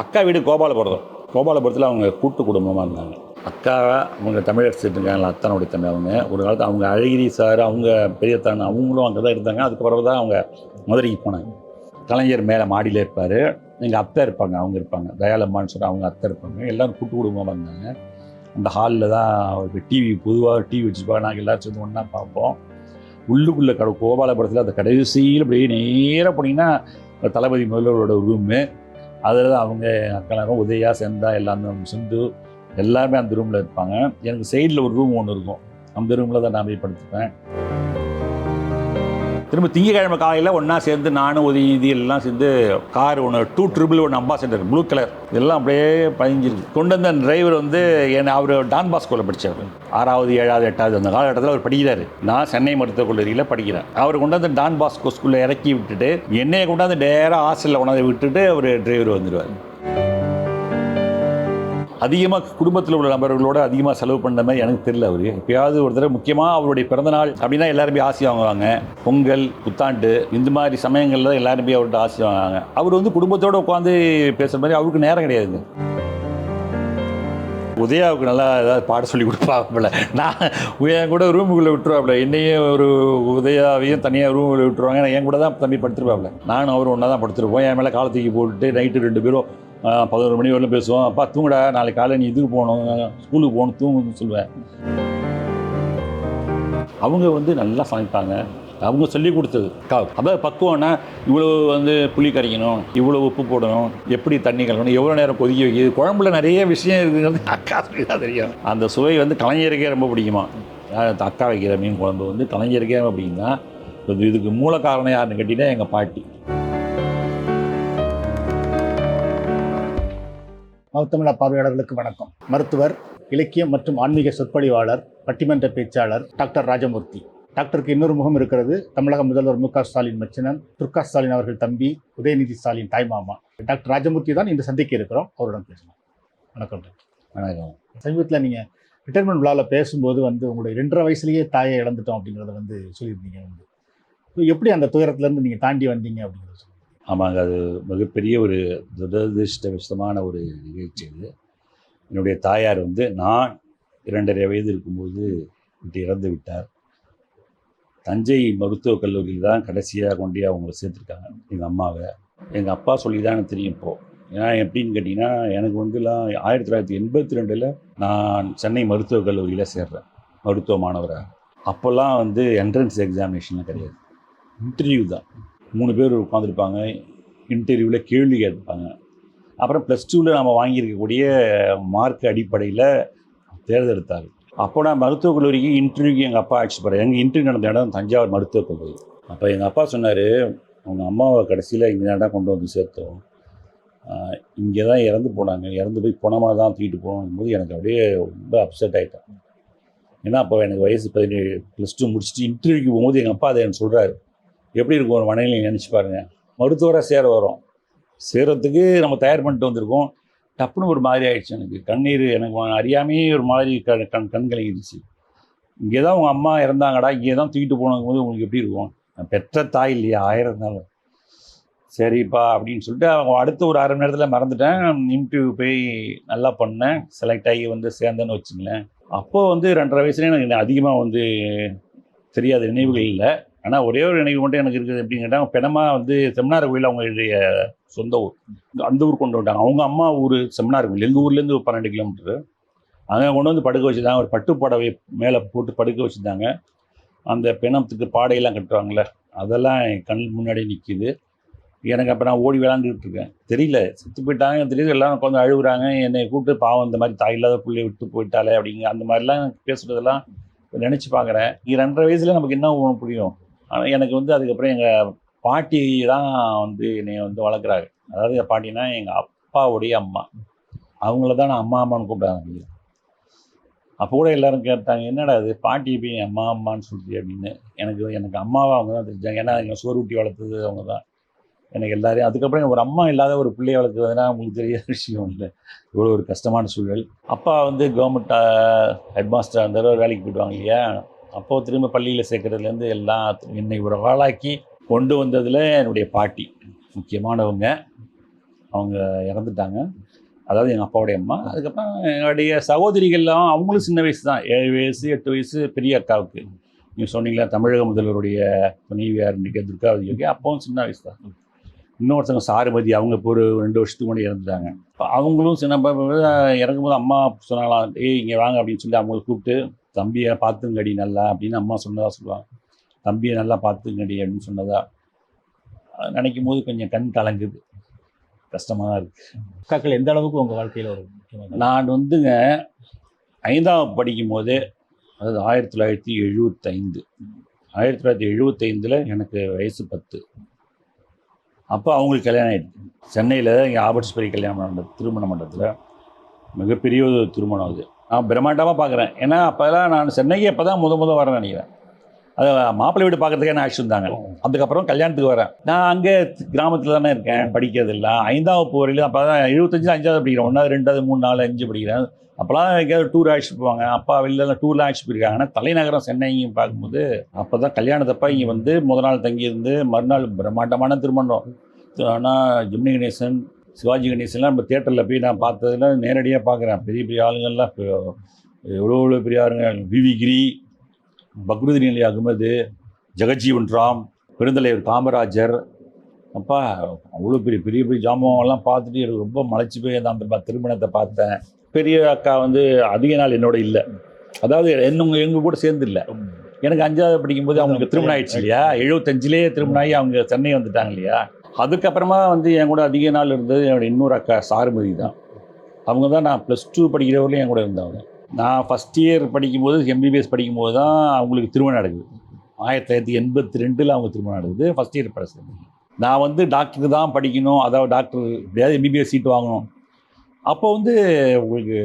அக்கா வீடு கோபாலபுரம் கோபாலபுரத்தில் அவங்க கூட்டு குடும்பமாக இருந்தாங்க. அக்கா அவங்க தமிழர் இருக்காங்களா அத்தானுடைய தமிழ் அவங்க. ஒரு காலத்தில் அவங்க அழகிரி சார் அவங்க பெரியத்தான் அவங்களும் அங்கே தான் இருந்தாங்க அதுக்கப்புறம் தான் அவங்க மதுரைக்கு போனாங்க. கலைஞர் மேலே மாடியில் இருப்பார். எங்கள் அத்தை இருப்பாங்க அவங்க இருப்பாங்க. தயாலம்மான்னு சொல்லி அவங்க அத்தை இருப்பாங்க. எல்லோரும் கூட்டு குடும்பமாக இருந்தாங்க. அந்த ஹாலில் தான் அவருக்கு டிவி பொதுவாக டிவி வச்சுருப்பாங்க. நாங்கள் எல்லோரும் சேர்ந்து ஒன்றா பார்ப்போம். உள்ளுக்குள்ளே கடை கோபாலபுரத்தில் அந்த கடைசியில் அப்படியே நேராக போனீங்கன்னா தளபதி முதல்வரோட ரூமு அதில் தான் அவங்க அக்கலாரும் உதயா செந்தா எல்லாமே சிந்து எல்லாருமே அந்த ரூமில் இருப்பாங்க. எனக்கு சைடில் ஒரு ரூம் ஒன்று இருக்கும். அந்த ரூமில் தான் நான் போய் படுத்துப்பேன் திரும்ப திங்கக்கிழமை காலையில் ஒன்றா சேர்ந்து நானும் உதயநிதி எல்லாம் சேர்ந்து கார் ஒன்று டூ ட்ரிபிள் ஒன்று அம்பாசடர் ப்ளூ கலர் இதெல்லாம் அப்படியே பதிஞ்சிருக்கு. கொண்டு வந்த டிரைவர் வந்து என்னை அவர் டான் பாஸ்கோவில் படித்தவர் ஆறாவது ஏழாவது எட்டாவது அந்த காலகட்டத்தில் அவர் படிக்கிறாரு. நான் சென்னை மருத்துவக் கல்லூரியில் படிக்கிறேன். அவர் கொண்டு வந்து டான் பாஸ்கோ ஸ்கூலில் இறக்கி விட்டுட்டு என்னையை கொண்டாந்து நேராக ஹாஸ்டலில் கொண்டாந்து விட்டுட்டு அவர் டிரைவர் வந்துடுவார் அதிகமாக குடும்பத்தில் உள்ள நபர்களோட அதிகமாக செலவு பண்ண மாதிரி எனக்கு தெரியல அவர். எப்பயாவது ஒரு தடவை முக்கியமாக அவருடைய பிறந்தநாள் அப்படின்னா எல்லாருமே ஆசை வாங்குவாங்க. பொங்கல் புத்தாண்டு இந்த மாதிரி சமயங்களில் தான் எல்லாரும் போய் அவர்கிட்ட ஆசை வாங்குவாங்க. அவர் வந்து குடும்பத்தோடு உட்காந்து பேசுகிற மாதிரி அவருக்கு நேரம் கிடையாதுங்க உதயாவுக்கு நல்லா ஏதாவது பாட சொல்லி கொடுப்பாப்புல. நான் என் கூட ரூமுக்குள்ளே விட்டுருவாப்புல. என்னையும் ஒரு உதயாவையும் தனியாக ரூமுக்குள்ளே விட்டுருவாங்க. நான் என் கூட தான் தம்பி படுத்துருப்பாப்புல. நானும் அவரும் ஒன்றா தான் படுத்துருப்போம். என் மேலே காலத்துக்கு போட்டுட்டு நைட்டு ரெண்டு பேரும் பதினோரு மணி வரலும் பேசுவோம். அப்பா தூங்கடா நாளைக்கு காலையில் நீ இதுக்கு போகணும். ஸ்கூலுக்கு போகணும் தூங்குன்னு சொல்லுவேன். அவங்க வந்து நல்லா சமைப்பாங்க. அவங்க சொல்லி கொடுத்தது. அதாவது பக்குவம்னா இவ்வளோ வந்து புளி கரைக்கணும் இவ்வளோ உப்பு போடணும் எப்படி தண்ணி கலக்கணும் எவ்வளோ நேரம் கொதிக்க வைக்கிது குழம்புல நிறைய விஷயம் இருக்குங்கிறது அக்கா தான் தெரியும். அந்த சுவை வந்து கலைஞருக்கே ரொம்ப பிடிக்குமா? அக்கா வைக்கிற மீன் குழம்பு வந்து கலைஞருக்கே ரொம்ப பிடிக்கும்னா இதுக்கு மூல காரணம் யாருன்னு கேட்டிங்கன்னா எங்கள் பாட்டி. மௌத்தமிழ பார்வையாளர்களுக்கு வணக்கம். மருத்துவர் இலக்கியம் மற்றும் ஆன்மீக சொற்பொழிவாளர் பட்டிமன்ற பேச்சாளர் டாக்டர் ராஜமூர்த்தி. டாக்டருக்கு இன்னொரு முகம் இருக்கிறது தமிழக முதல்வர் மு க ஸ்டாலின் மச்சினன் துர்கா ஸ்டாலின் அவர்கள் தம்பி உதயநிதி ஸ்டாலின் தாய்மாமா டாக்டர் ராஜமூர்த்தி தான் இன்று சந்திக்க இருக்கிறோம். அவருடன் பேசலாம். வணக்கம் வணக்கம். சமீபத்தில் நீங்கள் ரிட்டைர்மெண்ட் விழாவில் பேசும்போது வந்து உங்களுடைய ரெண்டரை வயசுலேயே தாயை இழந்துட்டோம் அப்படிங்கிறத வந்து சொல்லியிருந்தீங்க. வந்து எப்படி அந்த துயரத்துலேருந்து நீங்கள் தாண்டி வந்தீங்க அப்படிங்கிறத ஆமாங்க அது மிகப்பெரிய ஒரு துரதிருஷ்டவசமான ஒரு நிகழ்ச்சி அது. என்னுடைய தாயார் வந்து நான் இரண்டரை வயது இருக்கும்போது விட்டு இறந்து விட்டார். தஞ்சை மருத்துவக் கல்லூரியில் தான் கடைசியாக கொண்டு போய் அவங்கள சேர்த்துருக்காங்க எங்கள் அம்மாவை. எங்கள் அப்பா சொல்லி தான் எனக்கு தெரியும் இப்போது ஏன்னா எப்படின்னு கேட்டிங்கன்னா எனக்கு வந்துலாம் ஆயிரத்தி தொள்ளாயிரத்தி எண்பத்தி ரெண்டில் நான் சென்னை மருத்துவக் கல்லூரியில் சேர்றேன் மருத்துவ மாணவராக. அப்போல்லாம் வந்து என்ட்ரன்ஸ் எக்ஸாமினேஷன்லாம் கிடையாது. இன்டர்வியூ தான். மூணு பேர் உட்காந்துருப்பாங்க இன்டர்வியூவில் கேள்வி கேட்பாங்க. அப்புறம் ப்ளஸ் டூவில் நம்ம வாங்கியிருக்கக்கூடிய மார்க் அடிப்படையில் தேர்ந்தெடுத்தார். அப்போ நான் மருத்துவக் கல்லூரிக்கு இன்டர்வியூக்கு எங்கள் அப்பா அழைச்சி போகிறேன் எங்கள் இன்டர்வியூ நடந்த இடம் தஞ்சாவூர் மருத்துவக் கல்லூரி. அப்போ எங்கள் அப்பா சொன்னார் அவங்க அம்மாவை கடைசியில் இங்கே தான் கொண்டு வந்து சேர்த்தோம். இங்கே தான் இறந்து போனாங்க. இறந்து போய் பணமாக தான் தூக்கிட்டு போகணும் போது எனக்கு அப்படியே ரொம்ப அப்செட் ஆகிட்டேன் ஏன்னா அப்போ எனக்கு வயசு பதினேழு ப்ளஸ் டூ முடிச்சுட்டு இன்டர்வியூக்கு போகும்போது எங்கள் அப்பா அதை எனக்கு சொல்கிறாரு எப்படி இருக்கும் ஒரு மனநிலை நினச்சி பாருங்கள் மருத்துவராக சேர வரோம். சேரத்துக்கு நம்ம தயார் பண்ணிட்டு வந்திருக்கோம். டப்புன்னு ஒரு மாதிரி ஆயிடுச்சு எனக்கு. கண்ணீர் எனக்கு அறியாமையே ஒரு மாதிரி க கண் கண் கலங்கிடுச்சு இங்கே தான் உங்கள் அம்மா இறந்தாங்கடா இங்கே தான் தூக்கிட்டு போனது போது உங்களுக்கு எப்படி இருக்கும்? நான் பெற்ற தாய் இல்லையா? ஆயிரம் இருந்தாலும் சரிப்பா அப்படின்னு சொல்லிட்டு அவங்க அடுத்த ஒரு அரை மணி நேரத்தில் மறந்துட்டேன். இன்டர்வியூ போய் நல்லா பண்ணேன். செலக்ட் ஆகி வந்து சேர்ந்தேன்னு வச்சுங்களேன் அப்போது வந்து ரெண்டரை வயசுலேயே எனக்கு அதிகமாக வந்து தெரியாத நினைவுகள் இல்லை. ஆனால் ஒரே ஒரு நினைவு மட்டும் எனக்கு இருக்குது அப்படின்னு கேட்டால் பெணமாக வந்து செமினார் கோயில் அவங்களுடைய சொந்த ஊர். அந்த ஊர் கொண்டு வந்துட்டாங்க. அவங்க அம்மா ஊர் செமினார் கோயில். எங்கள் ஊர்லேருந்து ஒரு பன்னெண்டு கிலோமீட்டரு. அங்கே கொண்டு வந்து படுக்க வச்சுருந்தாங்க ஒரு பட்டு புடவை மேலே போட்டு படுக்க வச்சுருந்தாங்க அந்த பிணத்துக்கு பாடையெல்லாம் கட்டுவாங்கள்ல அதெல்லாம் என் கண் முன்னாடி நிற்கிது எனக்கு அப்போ நான் ஓடி விளாண்டுக்கிட்டு இருக்கேன். தெரியல. செத்து போயிட்டாங்க தெரியுது. எல்லாம் உட்காந்து அழுகுறாங்க. என்னை கூப்பிட்டு பாவம் இந்த மாதிரி தாய் இல்லாத பிள்ளைய விட்டு போயிட்டாலே அப்படிங்க அந்த மாதிரிலாம் பேசுகிறதெல்லாம் நினச்சி பார்க்குறேன். ரெண்டரை வயசில் நமக்கு என்ன புரியும்? ஆனால் எனக்கு வந்து அதுக்கப்புறம் எங்கள் பாட்டி தான் வந்து என்னை வந்து வளர்க்குறாங்க. அதாவது என் பாட்டினா எங்கள் அப்பாவுடைய அம்மா. அவங்கள தான் நான் அம்மா அம்மான்னு கூப்பிடாங்க அப்போ கூட எல்லோரும் கேட்டாங்க என்னடா அது பாட்டி போய் அம்மா அம்மான்னு சொல்லிட்டு அப்படின்னு. எனக்கு எனக்கு அம்மாவை அவங்க தான் தெரிஞ்சாங்க ஏன்னா எங்கள் சோறு ஊட்டி வளர்த்தது அவங்க தான். எனக்கு எல்லாரையும் அதுக்கப்புறம் ஒரு அம்மா இல்லாத ஒரு பிள்ளையை வளர்க்குறதுனா உங்களுக்கு தெரியாத விஷயம் இல்லை. இவ்வளோ ஒரு கஷ்டமான சூழல். அப்பா வந்து கவர்மெண்ட் ஹெட் மாஸ்டர் அந்த தடவை வேலைக்கு போயிடுவாங்க இல்லையா? அப்போது திரும்ப பள்ளியில் சேர்க்கறதுலேருந்து எல்லாம் என்னை ஒரு ஆளாக்கி கொண்டு வந்ததில் என்னுடைய பாட்டி முக்கியமானவங்க. அவங்க இறந்துட்டாங்க. அதாவது எங்கள் அப்பாவுடைய அம்மா. அதுக்கப்புறம் என்னுடைய சகோதரிகள்லாம் அவங்களும் சின்ன வயசு தான் ஏழு வயசு எட்டு வயசு பெரிய அக்காவுக்கு. நீங்கள் சொன்னீங்களா தமிழக முதல்வருடைய துணைவியார் இன்றைக்கி துர்காவதி அப்பவும் சின்ன வயசு தான் இன்னொருத்தவங்க சாரபதி அவங்க இப்போ ஒரு ரெண்டு வருஷத்துக்கு முன்னாடி இறந்துட்டாங்க. அவங்களும் சின்ன இறங்கும்போது அம்மா சொன்னாலாம் ஏய் இங்கே வாங்க அப்படின்னு சொல்லி அவங்களை கூப்பிட்டு தம்பியை பார்த்துங்கடி நல்லா அப்படின்னு அம்மா சொன்னதா சொல்லுவாங்க. தம்பியை நல்லா பார்த்துங்கடி அப்படின்னு சொன்னதா. நினைக்கும் போது கொஞ்சம் கண் கலங்குது. கஷ்டமாக தான் இருக்குது அக்காக்கள் எந்த அளவுக்கு உங்கள் வாழ்க்கையில் ஒரு நான் வந்துங்க ஐந்தாம் படிக்கும் போதே அதாவது ஆயிரத்தி தொள்ளாயிரத்தி எழுபத்தைந்து ஆயிரத்தி தொள்ளாயிரத்தி எழுபத்தைந்தில் எனக்கு வயசு பத்து. அப்போ அவங்களுக்கு கல்யாணம் ஆயிடுச்சு. சென்னையில் இங்கே ஆபர்ட்ஸ்பரி கல்யாண மண்டபம் திருமண மண்டபத்தில். மிகப்பெரிய ஒரு திருமணம் அது. நான் பிரம்மாண்டமாக பார்க்குறேன். ஏன்னா அப்போல்லாம் நான் சென்னைக்கு அப்போ தான் முத முத வரேன் நினைக்கிறேன். அது மாப்பிள்ளை வீடு பார்க்கறதுக்கே நான் அழைச்சிட்டு இருந்தாங்க அதுக்கப்புறம் கல்யாணத்துக்கு வரேன். நான் அங்கே கிராமத்தில் தானே இருக்கேன் படிக்கிறது இல்லை ஐந்தாவது வகுப்பு வரையிலும் அப்போ தான் எழுபத்தஞ்சு அஞ்சாவது படிக்கிறேன். ஒன்றாவது ரெண்டாவது மூணு நாலு அஞ்சு படிக்கிறேன். அப்போலாம் எங்கேயாவது டூர் அழைச்சிட்டு போவாங்க. அப்பா வெளில டூர்லாம் அழைச்சிட்டு போயிருக்காங்க. ஆனால் தலைநகரம் சென்னையும் பார்க்கும்போது அப்போ தான் கல்யாணத்தப்ப இங்கே வந்து முத நாள் தங்கியிருந்து மறுநாள் பிரம்மாண்டமான திருமணம். ஆனால் ஜிம்னி கணேசன் சிவாஜி கணேசன்லாம் நம்ம தேட்டரில் போய் நான் பார்த்ததுல நேரடியாக பார்க்குறேன். பெரிய பெரிய ஆளுங்கள்லாம் இப்போ எவ்வளோ எவ்வளோ பெரிய ஆளுங்க? விவி கிரி பக்ருதீன் அலி அகமது ஜெகஜீவன் ராம் பெருந்தலைவர் காமராஜர். அப்பா அவ்வளோ பெரிய பெரிய பெரிய ஜாமான்லாம் பார்த்துட்டு எனக்கு ரொம்ப மலைச்சு போய் அந்த அந்த திருமணத்தை பார்த்தேன். பெரிய அக்கா வந்து அதிக நாள் என்னோட இல்லை. அதாவது என்னவங்க எங்கள் கூட சேர்ந்து இல்லை. எனக்கு அஞ்சாவது படிக்கும்போது அவங்களுக்கு திருமணம் ஆயிடுச்சு இல்லையா? எழுபத்தஞ்சிலே திருமணம் ஆகி அவங்க சென்னை வந்துட்டாங்க இல்லையா? அதுக்கப்புறமா வந்து என் கூட அதிக நாள் இருந்தது. என்னோட இன்னொரு அக்கா சாருமதி தான். அவங்க தான் நான் ப்ளஸ் டூ படிக்கிறவரையும் என் கூட இருந்தவங்க நான் ஃபஸ்ட் இயர் படிக்கும்போது எம்பிபிஎஸ் படிக்கும்போது தான் அவங்களுக்கு திருமணம் நடக்குது. ஆயிரத்தி தொள்ளாயிரத்தி எண்பத்தி ரெண்டில் அவங்க திருமணம் நடக்குது. ஃபஸ்ட் இயர் படிச்சது நான் வந்து டாக்டருக்கு தான் படிக்கணும். அதாவது டாக்டர் எப்படியாவது எம்பிபிஎஸ் சீட் வாங்கணும். அப்போ வந்து உங்களுக்கு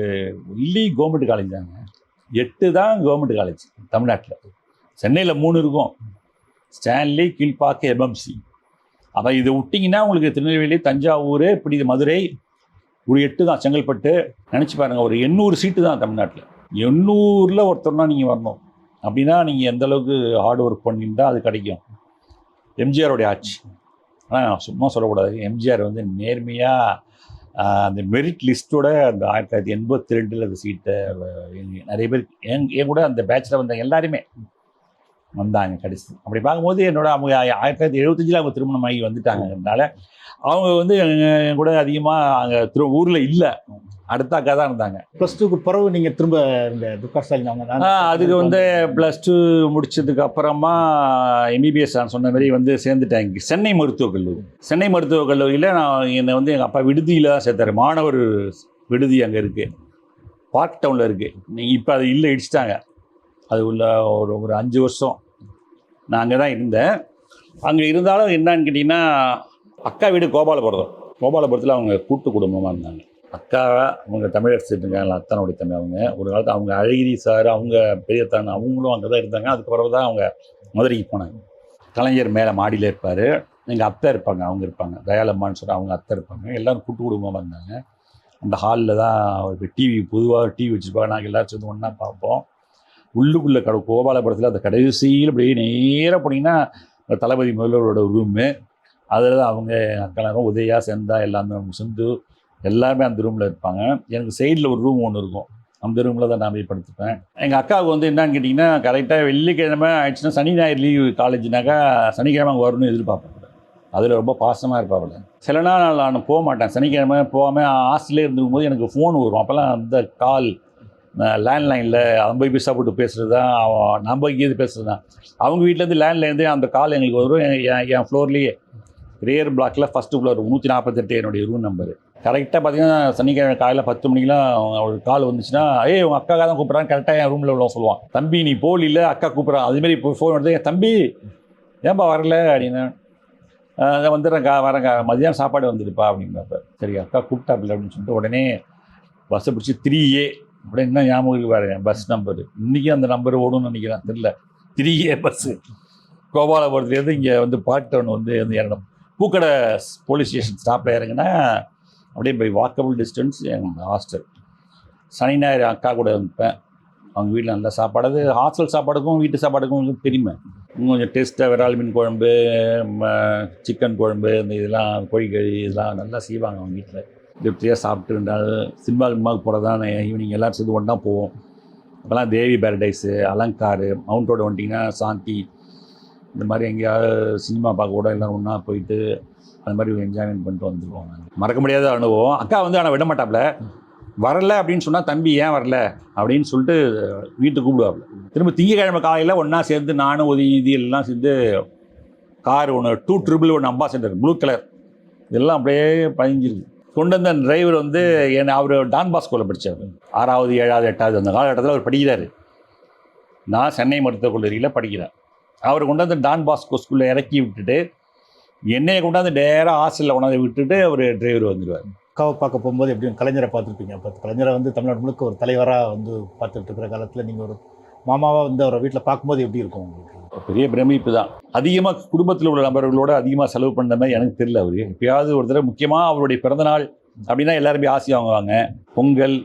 இல்லி கவர்மெண்ட் காலேஜ் தாங்க. எட்டு தான் கவர்மெண்ட் காலேஜ் தமிழ்நாட்டில். சென்னையில் மூணு இருக்கும். ஸ்டான்லி கீழ்பாக்கு எம்எம்சி அப்போ இதை விட்டிங்கன்னா உங்களுக்கு திருநெல்வேலி தஞ்சாவூர் இப்படி மதுரை ஒரு எட்டு தான் செங்கல்பட்டு நினச்சி பாருங்கள் ஒரு எண்ணூறு சீட்டு தான் தமிழ்நாட்டில். எண்ணூரில் ஒருத்தர்னா நீங்கள் வரணும். அப்படின்னா நீங்கள் எந்த அளவுக்கு ஹார்ட் ஒர்க் பண்ணியிருந்தால் அது கிடைக்கும். எம்ஜிஆருடைய ஆட்சி. ஆனால் சும்மா சொல்லக்கூடாது. எம்ஜிஆர் வந்து நேர்மையாக அந்த மெரிட் லிஸ்ட்டோட அந்த ஆயிரத்தி தொள்ளாயிரத்தி எண்பத்தி ரெண்டில் அந்த சீட்டை நிறைய பேர் என் என் கூட அந்த பேட்சில் வந்த எல்லாருமே. வந்தாங்க கடைசி. அப்படி பார்க்கும்போது என்னோட அவங்க ஆயிரத்தி தொள்ளாயிரத்தி எழுபத்தஞ்சில் அவங்க திருமணம் ஆகி வந்துட்டாங்கனால அவங்க வந்து என் கூட அதிகமாக அங்கே திரு ஊரில் இல்லை. அடுத்த அக்கா தான் இருந்தாங்க. ப்ளஸ் டூக்கு பிறகு நீங்கள் திரும்ப இந்த துர்கா ஸ்டாலின் அவங்க தான் அதுக்கு வந்து ப்ளஸ் டூ முடிச்சதுக்கு அப்புறமா எம்பிபிஎஸ் நான் சொன்ன மாதிரி வந்து சேர்ந்துட்டேன். சென்னை மருத்துவக் கல்லூரி. சென்னை மருத்துவக் கல்லூரியில் நான் என்னை வந்து எங்கள் அப்பா விடுதியில் தான் சேர்த்தாரு. மாணவர் விடுதி அங்கே இருக்குது பார்க் டவுனில் இருக்குது நீங்கள் இப்போ அது இல்லை இடிச்சிட்டாங்க. அது உள்ள ஒரு ஒரு அஞ்சு வருஷம். நான் அங்கே தான் இருந்தேன். அங்கே இருந்தாலும் என்னன்னு கேட்டிங்கன்னா அக்கா வீடு கோபாலபுரம் கோபாலபுரத்தில் அவங்க கூட்டு குடும்பமாக இருந்தாங்க. அக்கா அவங்க தமிழரசு இருக்காங்க அத்தானுடைய தம்பி அவங்க. ஒரு காலத்தில் அவங்க அழகிரி சார் அவங்க பெரியத்தான் அவங்களும் அங்கே தான் இருந்தாங்க. அதுக்கப்புறம் தான் அவங்க மதுரைக்கு போனாங்க. கலைஞர் மேலே மாடியில் இருப்பார். எங்கள் அத்தை இருப்பாங்க அவங்க இருப்பாங்க. தயாலம்மான்னு சொல்லி அவங்க அத்தை இருப்பாங்க. எல்லோரும் கூட்டு குடும்பமாக இருந்தாங்க. அந்த ஹாலில் தான் ஒரு டிவி பொதுவாக டிவி வச்சுருப்பாங்க. நாங்கள் எல்லாரும் சேர்ந்து ஒன்றா பார்ப்போம். உள்ளுக்குள்ளே கட கோபாலபுரத்தில் அந்த கடைசியில் அப்படியே நேராக போனீங்கன்னா தளபதி முதல்வரோட ரூமு அதில் தான் அவங்க அக்கலாரும் உதயா செந்தா எல்லாமே சிந்து எல்லாமே அந்த ரூமில் இருப்பாங்க. எனக்கு சைடில் ஒரு ரூம் ஒன்று இருக்கும். அந்த ரூமில் தான் நான் போய் படுத்துப்பேன். எங்கள் அக்காவுக்கு வந்து என்னன்னு கேட்டிங்கன்னா கரெக்டாக வெள்ளிக்கிழமை ஆயிடுச்சுன்னா சனி ஞாயிறு லீவு காலேஜ்னாக்கா சனிக்கிழமை அங்கே வரணும்னு எதிர்பார்ப்பேன் அதில் ரொம்ப பாசமாக இருப்பாப்புல. சில நாள் நான் போக மாட்டேன். சனிக்கிழமை போகாமல் ஹாஸ்டல்லே இருந்துக்கும் போது எனக்கு ஃபோன் வரும். அப்போல்லாம் அந்த கால் லேண்ட்லைனில் ஐம்பது பைசா போட்டு பேசுகிறது தான் அவன் நம்ம இங்கேருந்து பேசுகிறது தான் அவங்க வீட்டிலேருந்து லேண்ட்லேருந்து அந்த கால் எங்களுக்கு வரும். என் என் என் ஃப்ளோர்லேயே ரேர் பிளாக்கில் ஃபஸ்ட்டு ஃப்ளோர் நூற்றி நாற்பத்தெட்டு என்னுடைய ரூம் நம்பர் கரெக்டாக பார்த்தீங்கன்னா சனிக்கிழமை காலையில் பத்து மணிக்கெலாம் ஒரு கால் வந்துச்சுன்னா ஏய் உங்கள் அக்காக்காக தான் கூப்பிட்றான். கரெக்டாக என் ரூமில் உள்ள சொல்லுவான். தம்பி நீ போல் இல்லை அக்கா கூப்பிட்றான். அதுமாரி இப்போ ஃபோன் எடுத்து "என் தம்பி ஏன்பா வரல? அப்படின்னு. "ஆஹ் வந்துடுறேன்க்கா வரேன்க்கா. மதியானம் சாப்பாடு வந்துடுப்பா. அப்படிங்கிறப்ப சரி அக்கா கூப்பிட்டாப்பில்ல அப்படின்னு சொல்லிட்டு உடனே பஸ்ஸை பிடிச்சி த்ரீ ஏ உடனே என்ன ஞாபகம் இருக்கு பாருங்க பஸ் நம்பர் இன்றைக்கும் அந்த நம்பர் ஓடும்னு நினைக்கிறேன். தெரியல. த்ரீ ஏ பஸ்ஸு கோபாலபுரத்துலேருந்து இங்கே வந்து பார்க் டவுன் வந்து வந்து இறங்கணும். பூக்கடை போலீஸ் ஸ்டேஷன் ஸ்டாப்பில் இறங்கினா அப்படியே பை வாக்கபிள் டிஸ்டன்ஸ் எங்கள் ஹாஸ்டல் சனி ஞாயிறு அக்கா கூட இருப்பேன். அவங்க வீட்டில் நல்லா சாப்பாடு. அது ஹாஸ்டல் சாப்பாடுக்கும் வீட்டு சாப்பாடுக்கும் வந்து தெரியுமே இன்னும் கொஞ்சம் டேஸ்ட்டாக விரால் மீன் குழம்பு சிக்கன் குழம்பு இந்த இதெல்லாம் கோழிக்கறி இதெல்லாம் நல்லா செய்வாங்க அவங்க வீட்டில். திருப்தியாக சாப்பிட்டு இருந்தால் சினிமா சினிமாவுக்கு போகிறதான் ஈவினிங் எல்லோரும் சேர்ந்து ஒன்றா போவோம். அப்போல்லாம் தேவி பேரடைஸு அலங்காரு மவுண்டோட வந்துட்டிங்கன்னா சாந்தி இந்த மாதிரி எங்கேயாவது சினிமா பார்க்க கூட எல்லோரும் ஒன்றா போயிட்டு அந்த மாதிரி என்ஜாய்மெண்ட் பண்ணிட்டு வந்துருவோம் மறக்க முடியாத அனுபவம். அக்கா வந்து ஆனால் விட மாட்டாப்புல வரல அப்படின்னு சொன்னால் தம்பி ஏன் வரல? அப்படின்னு சொல்லிட்டு வீட்டுக்கு கூப்பிடுவாப்புல திரும்ப திங்கக்கிழமை காலையில் ஒன்றா சேர்ந்து நானும் உதவி எல்லாம் சேர்ந்து கார் ஒன்று டூ ட்ரிபிள் ஒன்று அம்பாசடர் ப்ளூ கலர் இதெல்லாம் அப்படியே பதிஞ்சிருக்கு கொண்டு வந்த டிரைவர் வந்து என்னை அவர் டான் பாஸ்கோவில் படித்தார் ஆறாவது ஏழாவது எட்டாவது அந்த காலகட்டத்தில் அவர் படிக்கிறார். நான் சென்னை மருத்துவக் கல்லூரியில் படிக்கிறேன். அவர் கொண்டு வந்து டான் பாஸ்கோ ஸ்கூலில் இறக்கி விட்டுட்டு என்னையை கொண்டாந்து நேராக ஹாஸ்டலில் கொண்டாந்து விட்டுட்டு அவர் டிரைவர் வந்துடுவார் அக்காவை பார்க்க போகும்போது எப்படியும் கலைஞரை பார்த்துருப்பீங்க? அப்போ கலைஞரை வந்து தமிழ்நாடு முழுக்க ஒரு தலைவராக வந்து பார்த்துட்டு இருக்கிற காலத்தில் நீங்கள் ஒரு மாமாவாக வந்து அவரை வீட்டில் பார்க்கும்போது எப்படி இருக்கும் உங்களுக்கு? பெரிய பிரமிப்பு தான். அதிகமாக குடும்பத்தில் உள்ள நபர்களோட அதிகமாக செலவு பண்ண மாதிரி எனக்கு தெரியல அவர். எப்பயாவது ஒரு தடவை முக்கியமாக அவருடைய பிறந்தநாள் அப்படின்னா எல்லாருமே ஆசை வாங்குவாங்க. பொங்கல்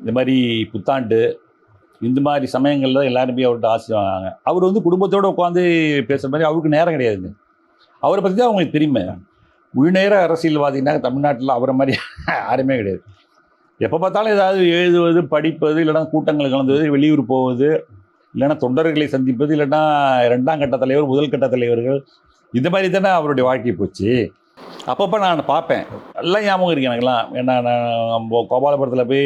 இந்த மாதிரி புத்தாண்டு இந்த மாதிரி சமயங்களில் தான் எல்லாருமே அவர்கிட்ட ஆசை வாங்குவாங்க. அவர் வந்து குடும்பத்தோடு உட்காந்து பேசுகிற மாதிரி அவருக்கு நேரம் கிடையாதுங்க அவரை பற்றி தான் அவங்களுக்கு தெரியுமே. முழுநேர அரசியல்வாதினா தமிழ்நாட்டில் அவரை மாதிரி யாருமே கிடையாது. எப்போ பார்த்தாலும் ஏதாவது எழுதுவது படிப்பது இல்லைன்னா கூட்டங்கள் கலந்துவது வெளியூர் போவது இல்லைன்னா தொண்டர்களை சந்திப்பது இல்லைன்னா ரெண்டாம் கட்ட தலைவர் முதல் கட்ட தலைவர்கள் இந்த மாதிரி தானே அவருடைய வாழ்க்கை போச்சு. அப்பப்போ நான் பார்ப்பேன். எல்லாம் ஞாபகம் இருக்கு எனக்குலாம் ஏன்னா நான் நம்ம கோபாலபுரத்தில் போய்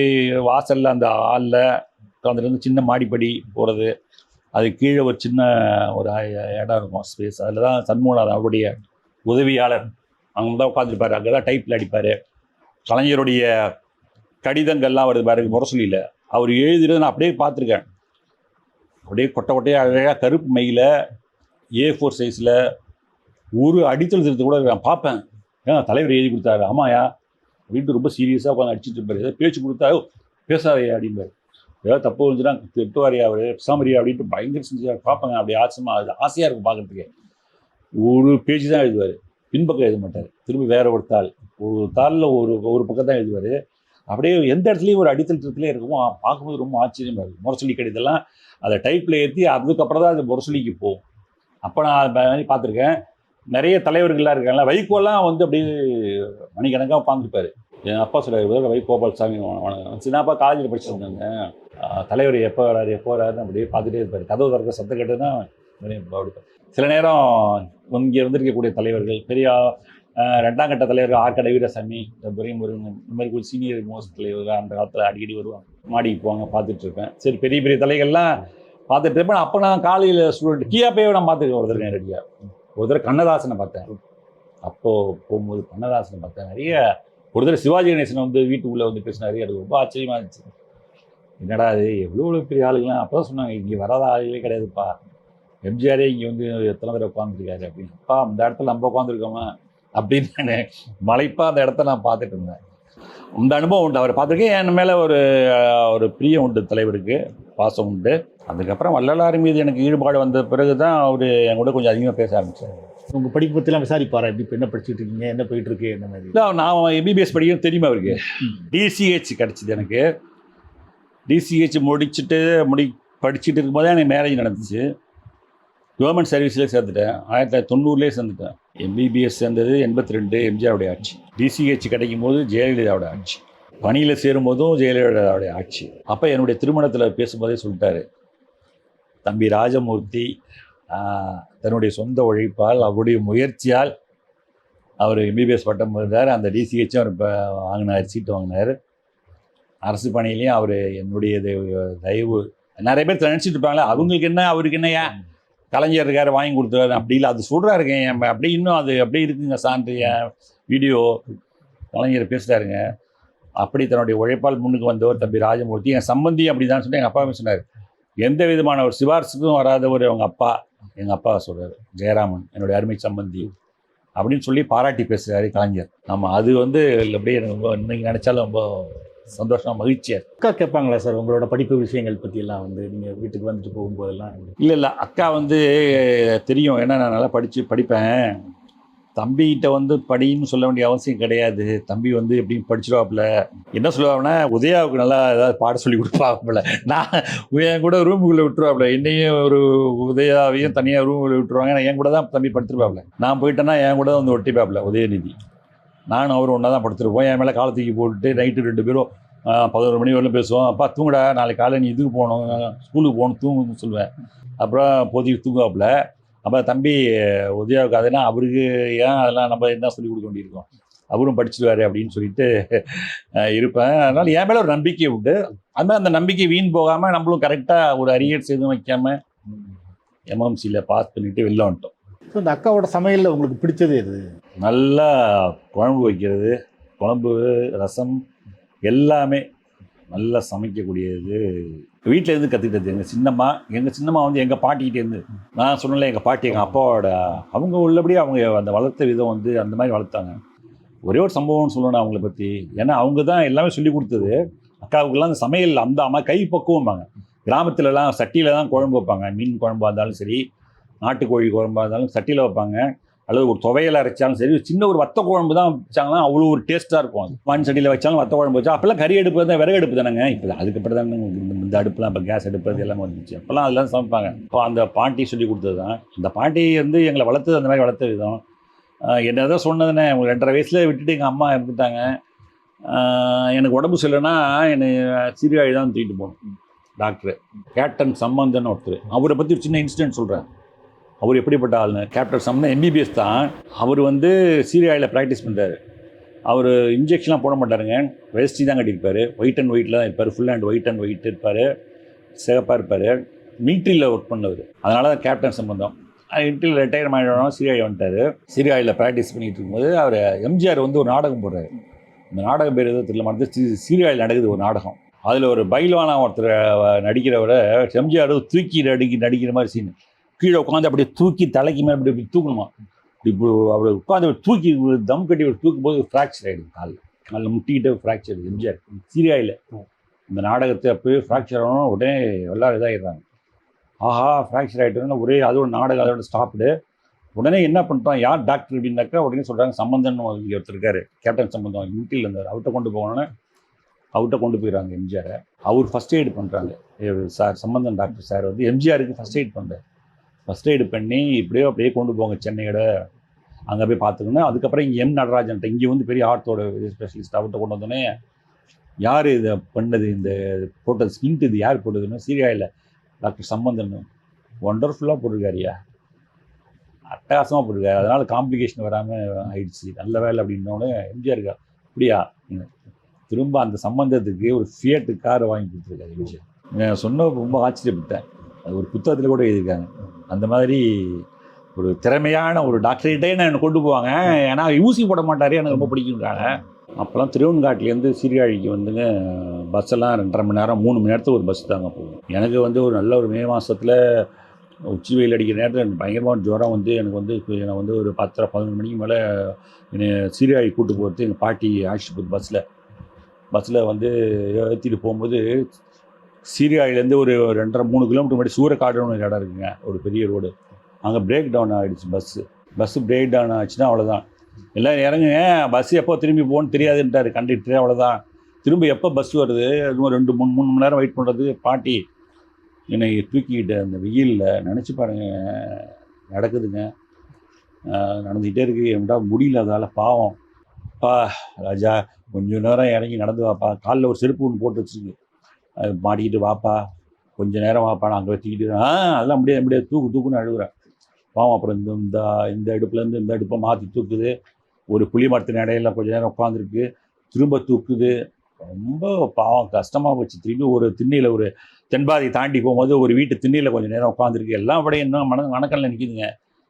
வாசலில் அந்த ஹாலில் உட்காந்துருந்து சின்ன மாடிப்படி போகிறது அது கீழே ஒரு சின்ன ஒரு இடம் இருக்கும் ஸ்பேஸ் அதில் தான் சண்முகநாதன் அவருடைய உதவியாளர். அங்கே தான் உட்காந்துருப்பாரு அங்கே தான் டைப்பில் அடிப்பார். கலைஞருடைய கடிதங்கள்லாம் வருது பாருங்க முரசொலியில். அவர் எழுதுறது நான் அப்படியே பார்த்துருக்கேன். அப்படியே கொட்டை கொட்டையாக அழகாக கருப்பு மையில் ஏ ஃபோர் சைஸில் ஒரு அடித்தல் திருத்த கூட நான் பார்ப்பேன். ஏன் தலைவர் எழுதி கொடுத்தாரு. ஆமாயா அப்படின்ட்டு ரொம்ப சீரியஸாக உட்காந்து அடிச்சுட்டு இருப்பார். ஏதாவது பேச்சு கொடுத்தா பேசாதையா பேசாதே அப்படிம்பாரு. ஏதாவது தப்பு வந்துச்சுன்னா திட்டுவாரியா அவர் பேசாமரியா அப்படின்ட்டு பயங்கர செஞ்சு பார்ப்பேங்க அப்படி ஆசமா அது ஆசையாக இருக்கும் பார்க்கறதுக்கு. ஒரு பேஜ் தான் எழுதுவார். பின்பக்கம் எழுத மாட்டார். திரும்பி வேற ஒரு தாள். ஒரு தாளில் ஒரு ஒரு பக்கம் தான் எழுதுவார். அப்படியே எந்த இடத்துலையும் ஒரு அடித்தல் திருத்தலே இருக்கும் பார்க்கும்போது ரொம்ப ஆச்சரியமாக இருக்கும் முரசொலி கடிதெல்லாம் அதை டைப்பில் ஏற்றி அதுக்கப்புறம் தான் அது முரசொலிக்கு போகும். அப்போ நான் மாதிரி பார்த்துருக்கேன். நிறைய தலைவர்கள்லாம் இருக்காங்களா வைகோலாம் வந்து அப்படியே மணிக்கணக்காக உட்காந்துருப்பார் என் அப்பா சொல்லுவார் வை கோபால்சாமி சின்னப்பா காலேஜில் படிச்சிருந்தாங்க தலைவர் எப்போ வராரு எப்போ வராருன்னு அப்படியே பார்த்துட்டே இருப்பார். கதவு திறக்க சத்தம் கேட்டுன்னா அப்படி சில நேரம் இங்கே இருந்திருக்கக்கூடிய தலைவர்கள் பெரிய ரெண்டாம் கட்ட தலைவர் ஆர்கடை வீரசாமி துரையும் முருகன் இந்த மாதிரி ஒரு சீனியர் மோஸ்ட் தலைவர் அந்த காலத்தில் அடிக்கடி வருவாங்க. மாடிக்கு போவாங்க பார்த்துட்டு இருப்பேன். சரி பெரிய பெரிய தலைகள்லாம் பார்த்துட்டு இருப்பேன். அப்போ நான் காலையில் ஸ்டூடெண்ட் கியாப்பையோ நான் பார்த்துருக்கேன் ஒரு தடவை ரெடியாக ஒரு தடவை கண்ணதாசனை பார்த்தேன். அப்போது போகும்போது கண்ணதாசனை பார்த்தேன். நிறைய ஒரு தடவை சிவாஜி கணேசன் வந்து வீட்டுக்குள்ளே வந்து பேசினாரு. அது ரொம்ப ஆச்சரியமாக இருந்துச்சு. என்னடா இது எவ்வளோ எவ்வளோ பெரிய ஆளுங்களாம் அப்போ தான் சொன்னாங்க இங்கே வராத ஆளுகளே கிடையாதுப்பா. எம்ஜிஆரே இங்கே வந்து எத்தனை தடவை உட்காந்துருக்காரு அப்படின்னு. அப்பா அந்த இடத்துல நம்ம உட்காந்துருக்கோமா அப்படின்னு நான் மலைப்பா அந்த இடத்த நான் பார்த்துட்டு இருந்தேன். இந்த அனுபவம் உண்டு. அவரை பார்த்துருக்கேன். என் மேலே ஒரு ஒரு பிரியம் உண்டு தலைவருக்கு பாசம் உண்டு. அதுக்கப்புறம் வள்ளலார் மீது எனக்கு ஈடுபாடு வந்த பிறகு தான் அவர் என் கூட கொஞ்சம் அதிகமாக பேச ஆரம்பித்தார் உங்கள் படிப்பு பற்றிலாம் விசாரிப்பாரா? எப்படி இப்போ என்ன படிச்சுட்டு இருக்கீங்க? என்ன போயிட்டு இருக்கு? என்ன மாதிரி? இல்லை நான் எம்பிபிஎஸ் படிக்கணும் தெரியுமா அவருக்கு? டிசிஹெச் கிடச்சிது எனக்கு. டிசிஹெச் முடிச்சுட்டு முடி படிச்சுட்டு இருக்கும்போதே எனக்கு மேரேஜ் நடந்துச்சு. கவர்மெண்ட் சர்வீஸில் சேர்ந்துட்டேன். ஆயிரத்தி தொள்ளாயிரத்தி தொண்ணூறுலேயே சேர்ந்துட்டேன். எம்பிபிஎஸ் சேர்ந்தது எண்பத்தி ரெண்டு எம்ஜிஆருடைய ஆட்சி. டிசிஹெச் கிடைக்கும் போது ஜெயலலிதாவோட ஆட்சி. பணியில் சேரும்போதும் ஜெயலலிதாவுடைய ஆட்சி. அப்போ என்னுடைய திருமணத்தில் பேசும்போதே சொல்லிட்டாரு. தம்பி ராஜமூர்த்தி தன்னுடைய சொந்த உழைப்பால் அவருடைய முயற்சியால் அவர் எம்பிபிஎஸ் பட்டம் பெறுறார். அந்த டிசிஹெச்சும் அவர் இப்போ வாங்கினார் சீட்டு வாங்கினார். அரசு பணியிலையும் அவர் என்னுடைய தயவு நிறைய பேர் நினச்சிட்டு இருப்பாங்களே அவங்களுக்கு என்ன அவருக்கு என்னையா கலைஞர் இருக்காரு வாங்கி கொடுத்தாரு அப்படி இல்லை அது சொல்கிறாருங்க என் அப்படி இன்னும் அது அப்படி இருக்குங்க சான்று என் வீடியோ. கலைஞர் பேசுகிறாருங்க அப்படி தன்னுடைய உழைப்பால் முன்னுக்கு வந்தவர் தம்பி ராஜமூர்த்தி. என் சம்பந்தி அப்படி தான் சொல்லி எங்கள் அப்பாவே சொன்னார். எந்த விதமான ஒரு சிபாரிசுக்கும் வராதவர் அவங்க அப்பா. எங்கள் அப்பா சொல்கிறார் ஜெயராமன் என்னுடைய அருமை சம்பந்தி. அப்படின்னு சொல்லி பாராட்டி பேசுகிறாரு கலைஞர். ஆமாம் அது வந்து அப்படியே எனக்கு ரொம்ப இன்னைக்கு நினச்சாலும் ரொம்ப சந்தோஷமா மகிழ்ச்சியாக அக்கா கேட்பாங்களா சார் உங்களோட படிப்பு விஷயங்கள் பற்றியெல்லாம் வந்து நீங்கள் வீட்டுக்கு வந்துட்டு போகும்போதெல்லாம் இல்லை இல்லை அக்கா வந்து தெரியும் ஏன்னா நான் நல்லா படித்து படிப்பேன். தம்பிகிட்ட வந்து படின்னு சொல்ல வேண்டிய அவசியம் கிடையாது. தம்பி வந்து எப்படியும் படிச்சிருவாப்புல. என்ன சொல்லுவாப்புனா உதயாவுக்கு நல்லா ஏதாவது பாட சொல்லி கொடுப்பாப்புல. நான் என் கூட ரூமுக்குள்ளே விட்டுருவாப்புல. என்னையும் ஒரு உதயாவையும் தனியாக ரூமுக்குள்ளே விட்டுருவாங்க. நான் என் கூட தான் தம்பி படுத்துருப்பாப்புல நான் போயிட்டேன்னா என் கூட வந்து ஒட்டிப்பாப்புல உதயநிதி. நானும் அவரும் ஒன்றா தான் படுத்துருப்போம். என் மேலே காலை தூக்கி போட்டுட்டு நைட்டு ரெண்டு பேரும் பதினோரு மணி வரலும் பேசுவோம். அப்பா தூங்குடா நாளைக்கு காலை நீ இதுக்கு போகணும் ஸ்கூலுக்கு போகணும் தூங்குன்னு சொல்லுவேன். அப்புறம் போதிக்கு தூங்குவாப்புல. அப்போ தம்பி உதயாவுக்கு அதுனா அவருக்கு ஏன் அதெல்லாம் நம்ம என்ன சொல்லி கொடுக்க வேண்டியிருக்கோம்? அவரும் படிச்சிருவாரு அப்படின்னு சொல்லிட்டு இருப்பேன். அதனால் என் மேலே ஒரு நம்பிக்கை உண்டு. அதுமாதிரி அந்த நம்பிக்கை வீண் போகாமல் நம்மளும் கரெக்டாக ஒரு அரியர்ஸ் எதுவும் வைக்காமல் எம்எம்சியில் பாஸ் பண்ணிட்டு வெளில வந்துட்டோம். ஸோ இந்த அக்காவோட சமையலில் உங்களுக்கு பிடிச்சது எது? நல்லா குழம்பு வைக்கிறது குழம்பு ரசம் எல்லாமே நல்லா சமைக்கக்கூடியது. வீட்டில் இருந்து கற்றுக்கிட்டது எங்கள் சின்னம்மா எங்கள் சின்னம்மா வந்து எங்கள் பாட்டிக்கிட்டேருந்து நான் சொன்னல எங்கள் பாட்டி எங்கள் அப்பாவோட அவங்க உள்ளபடியே அவங்க அந்த வளர்த்த விதம் வந்து அந்த மாதிரி வளர்த்தாங்க. ஒரே ஒரு சம்பவம்னு சொல்லணும் அவங்கள பற்றி ஏன்னா அவங்க தான் எல்லாமே சொல்லி கொடுத்தது. அக்காவுக்கெல்லாம் அந்த சமையல் அந்த அம்மா கை பக்குவம்பாங்க கிராமத்துலலாம் சட்டியில் தான் குழம்பு வைப்பாங்க. மீன் குழம்பா இருந்தாலும் சரி நாட்டுக்கோழி குழம்பாக இருந்தாலும் சட்டியில் வைப்பாங்க. அல்லது ஒரு துவையல் அரைச்சாலும் சரி சின்ன ஒரு வத்த குழம்பு தான் வச்சாங்கன்னா அவ்வளோ ஒரு டேஸ்ட்டாக இருக்கும் அது. மண் சட்டியில் வச்சாலும் வத்த குழம்பு வச்சா அப்போல்லாம் கறி அடுப்பு தான் விறகு அடுப்பு தானேங்க. இப்போ அதுக்கப்புறம் தானே இந்த இந்த அடுப்புலாம் இப்போ கேஸ் அடுப்பு அது எல்லாம் வந்துச்சு. அப்போல்லாம் அதெல்லாம் சமைப்பாங்க. இப்போ அந்த பாட்டி சொல்லி கொடுத்தது தான் அந்த பாட்டி வந்து எங்களை வளர்த்தது அந்த மாதிரி வளர்த்த விதம் என்ன என்னதான் சொன்னதுனே ஒரு ரெண்டரை வயசில் விட்டுட்டு எங்கள் அம்மா இருந்துட்டாங்க எனக்கு உடம்பு சரியில்லைன்னா என்னை சீர்காழி தான் தூக்கிட்டு போகணும். டாக்டர். கேப்டன் சம்பந்தன் ஒருத்தர். அவரை பற்றி ஒரு சின்ன இன்சிடென்ட் சொல்கிறேன் அவர் எப்படிப்பட்ட ஆளுன்னு கேப்டன் சம்பந்தன் எம்பிபிஎஸ் தான். அவர் வந்து சீரியாவில் ப்ராக்டிஸ் பண்ணுறாரு அவர் இன்ஜெக்ஷன்லாம் போட மாட்டாருங்க. வேஸ்டி தான் கட்டியிருப்பார். ஒயிட் அண்ட் ஒயிட்டில் தான் இருப்பார். Full and white and white இருப்பார். சிகப்பாக இருப்பார். மிலிட்ரியில் ஒர்க் பண்ணவர். அதனால தான் கேப்டன் சம்பந்தம் இன்ட்ரியில் ரிட்டையர் ஆகிடணும் சீரியாயில் வந்துட்டார். சீரியாயில் ப்ராக்டிஸ் பண்ணிட்டு இருக்கும்போது அவர் எம்ஜிஆர் வந்து ஒரு நாடகம் போடுறாரு. இந்த நாடகம் பேர் எதுவும் தெரியல. மறந்து சீ- நடக்குது ஒரு நாடகம். அதில் ஒரு பைல்வானா ஒருத்தர் நடிக்கிறவரை எம்ஜிஆர் தூக்கி நடிக்க நடிக்கிற மாதிரி சீன் கீழே உட்காந்து அப்படியே தூக்கி தலைக்கு மேலே இப்படி இப்படி தூக்கணுமா? இப்படி அப்படி உட்காந்து தூக்கி தம் கட்டி இப்படி தூக்கும் போது ஃப்ராக்சர் ஆகிடுது காலில். காலில் முட்டிக்கிட்டு ஃப்ராக்சர் எம்ஜிஆர் சீரியாயில் இந்த நாடகத்தை அப்போயே ஃப்ராக்சர் ஆகணும் உடனே எல்லோரும் இதாகிடுறாங்க ஆஹா ஃப்ராக்சர் ஆகிட்டோன்னா ஒரே அதோட நாடகம் அதோட ஸ்டாப்டு உடனே என்ன பண்ணுறோம் யார் டாக்டர் அப்படின்னாக்கா உடனே சொல்கிறாங்க சம்பந்தன் ஒருத்தர் இருக்காரு கேப்டன் சம்பந்தம் யூட்டியில் இருந்தார். அவர்கிட்ட கொண்டு போகணுன்னு அவர்கிட்ட கொண்டு போயிடுறாங்க எம்ஜிஆரை. அவர் ஃபஸ்ட் எய்டு பண்ணுறாங்க சார் சம்பந்தன் டாக்டர் சார் வந்து எம்ஜிஆருக்கு ஃபஸ்ட் எய்ட் பண்ணுறாரு ஃபஸ்ட் எய்டு பண்ணி இப்படியோ அப்படியே கொண்டு போங்க சென்னையோட. அங்கே போய் பார்த்துக்கணும் அதுக்கப்புறம் இங்கே எம் நடராஜன்ட்ட இங்கே வந்து பெரிய ஆர்த்தோட ஸ்பெஷலிஸ்ட் அவர்கிட்ட கொண்டு வந்தோடனே யார் இதை பண்ணது இந்த போட்டது? ஸ்கின்ட் இது யார் போட்டதுன்னு இல்லை. டாக்டர் சம்பந்தன் ஒண்டர்ஃபுல்லாக போட்டிருக்காருயா அட்டகாசமாக போட்டிருக்காரு. அதனால் காம்ப்ளிகேஷன் வராமல் ஆயிடுச்சு. நல்ல வேலை அப்படின்னோடனே எம்ஜிஆர் இருக்கா அப்படியா? திரும்ப அந்த சம்பந்தத்துக்கு ஒரு ஃபியட்டு கார் வாங்கி கொடுத்துருக்காரு எம்ஜிஆர். நான் சொன்ன ரொம்ப ஆச்சரியப்பட்டேன். அது ஒரு புத்தகத்தில் கூட எழுதியிருக்காங்க. அந்த மாதிரி ஒரு திறமையான ஒரு டாக்டர்கிட்டே நான் கொண்டு போவாங்க. ஏன்னா ஊசி போட மாட்டாரே. எனக்கு ரொம்ப பிடிக்குங்கிறாங்க அப்போல்லாம் திருவன்காட்டிலேருந்து சீர்காழிக்கு வந்துங்க பஸ்ஸெல்லாம் ரெண்டரை மணி நேரம் மூணு மணி நேரத்துக்கு ஒரு பஸ் தாங்க போகும். எனக்கு வந்து ஒரு நல்ல ஒரு மே மாதத்தில் உச்சி வெயில் அடிக்கிற நேரத்தில் எனக்கு பயங்கரமான ஜுரம் வந்து எனக்கு வந்து இப்போ நான் வந்து ஒரு பத்தரை பதினொன்று மணிக்கு மேலே என்னை சீர்காழி கூட்டு போகிறது எங்கள் பாட்டி அழைச்சிட்டு போகுது பஸ்ஸில் பஸ்ஸில் வந்து ஏற்றிட்டு போகும்போது சீர்காழிலேருந்து ஒரு ரெண்டரை மூணு கிலோமீட்டர் முன்னாடி சூரக்காடுன்னு ஒரு இடம் இருக்குங்க ஒரு பெரிய ரோடு. அங்கே பிரேக் டவுன் ஆகிடுச்சு பஸ்ஸு பஸ்ஸு பிரேக் டவுன் ஆச்சுன்னா அவ்வளோதான் எல்லாம் இறங்குங்க பஸ் எப்போ திரும்பி போகணும்னு தெரியாதுன்ட்டார் கண்டக்டரே அவ்வளோதான் திரும்ப எப்போ பஸ் வருது? அதுவும் ரெண்டு மூணு மூணு மணி நேரம் வெயிட் பண்ணுறது பாட்டி என்னை தூக்கிக்கிட்டு அந்த வெயிலில் நினச்சி பாருங்க நடக்குதுங்க. நடந்துக்கிட்டே இருக்கு என்டா முடியல அதால் பாவம். பா ராஜா கொஞ்சம் நேரம் இறங்கி நடந்து வாப்பா. காலில் ஒரு செருப்பு ஒன்று போட்டு வச்சுருக்கு மாட்டிக்கிட்டு வாப்பா. கொஞ்ச நேரம் வாப்பா. நான் அங்கே வச்சுக்கிட்டு ஆ அதெல்லாம் முடியாது முடியாது தூக்கு தூக்குன்னு அழுகுறேன் பாவம் அப்புறம் இந்த இந்த இந்த அடுப்புலேருந்து இந்த அடுப்பை மாற்றி தூக்குது. ஒரு புளி மரத்தின் இடையில கொஞ்ச நேரம் உட்காந்துருக்கு திரும்ப தூக்குது. ரொம்ப பாவம் கஷ்டமாக போச்சு. திரும்பி ஒரு திண்ணையில் ஒரு தென்பாதையை தாண்டி போகும்போது ஒரு வீட்டு திண்ணையில் கொஞ்சம் நேரம் உட்காந்துருக்கு எல்லாம் விட இன்னும் மன மணக்கல்ல நிற்கிதுங்க